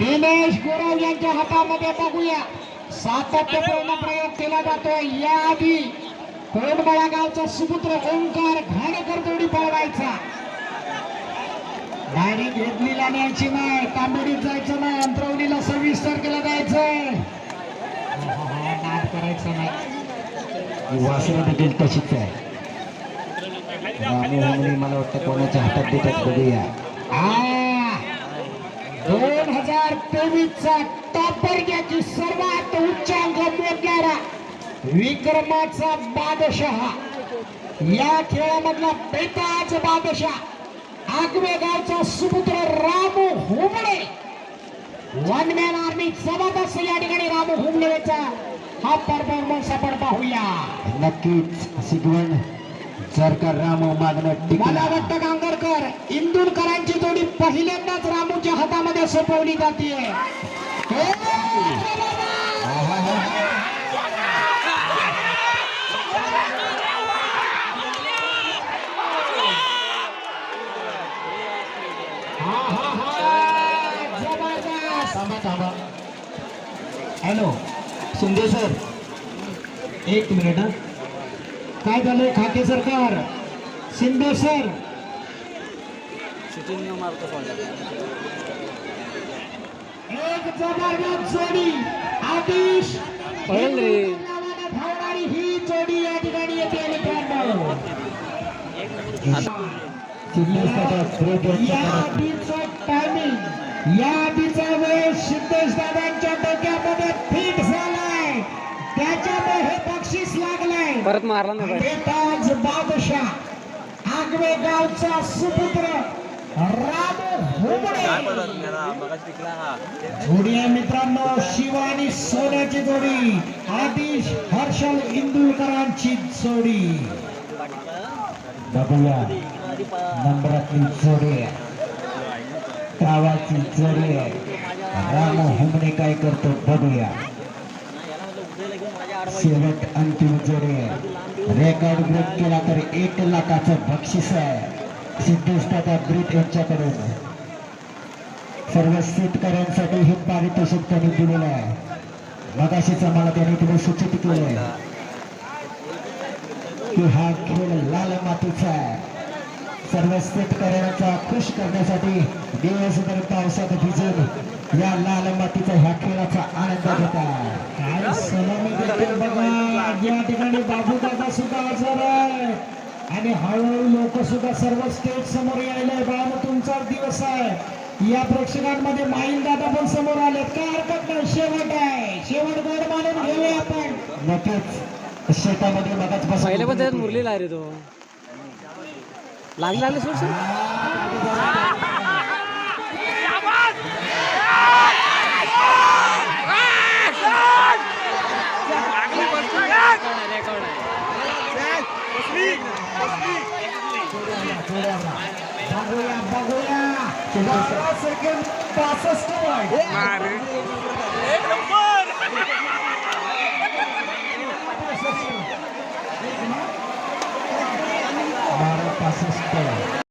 दिनेश गुरव यांच्या हातामध्ये बघूया. सातत्यपूर्ण प्रयोग केला जातोय. याआधी कोंडबळा गावचा सुपुत्र ओंकार घाणेकर जोडी पळवायचा. डायरेक्ट घेतलीला न्यायची नाही तांबडीत जायचं नाही अंतरवलीला सव्वीस तारखेला जायचंय नाद करायचं नाही. वासना देखील तशीच आहे. रामू हंगणे मला वाटतं कोणाच्या हातात देतात बघूया. दोन हजार तेवीस चा टॉप सर्वात उच्चांक मोडणारा विक्रमाचा बादशहा. या खेळामधला बेताज बादशाह. आगवेगावचा सुपुत्र Ramu Humane one man army जबरदस्त या ठिकाणी रामू हुमणेचा हा परफॉर्मन्स आपण पाहूया. नक्कीच शिकवण जर का राम मागणं मला वाटतं गांगरकर इंदूरकरांची जोडी पहिल्यांदाच रामूच्या हातामध्ये सोपवली जाते हॅलो शिंदे सर. एक मिनिट काय झालंय खाते सरकार? शिंदे सर. एक जबरदस्त जोडी. आतिश. नावानं धावणारी ही जोडी या ठिकाणी येते मित्रांनो या आधीचा टायमिंग या आधीचा वेळ सिद्धेश दादांच्या डोक्यामध्ये फिट झालाय. त्याच्यामुळे हे बक्षीस लागलंय परत मारला ना बाई बेताज बादशाह आगवे गावचा सुपुत्र मित्रांनो शिव आणि सोन्याची जोडी. आदिश हर्षल इंदुरकरांची जोडी. बघूया नंबरातली जोडी आहे. गावाची जोडी आहे. राम हुमणे काय करतो? बघूया. शेवट अंतिम जोडी. रेकॉर्ड ब्रेक केला तर एक लाखाचं बक्षीस आहे. सिद्धेश दादा यांच्याकडून. सर्व शेतकऱ्यांसाठी हे पारितोषिक त्यांनी दिलेलं आहे. मगाशीच आम्हाला त्यांनी तुम्ही सूचित केलं. आहे की हा खेळ लाल मातीचा आहे. सर्व शेतकऱ्यांचा खुश करण्यासाठी दिवसभर पावसात भिजून या लाल मातीचा ह्या खेळाचा आनंद घेत. काय सलामी देतो बघा. या ठिकाणी बाबूदादा सुद्धा हजर आहे. आणि हळूहळू लोक सुद्धा सर्व स्टेज समोर यायला बाळा तुमचा दिवस आहे. या प्रेक्षकांमध्ये माईन दादा पण समोर आले काय हरकत नाही. शेवट आहे. शेवट गोड मानून घेऊया आपण. नक्कीच. शेतामध्ये मगाच पहिल्या पण त्याच्यात मुरलेला रे तो. लागले लागले सोड सोड बघूया बघूया बारा सेकंद पासष्ट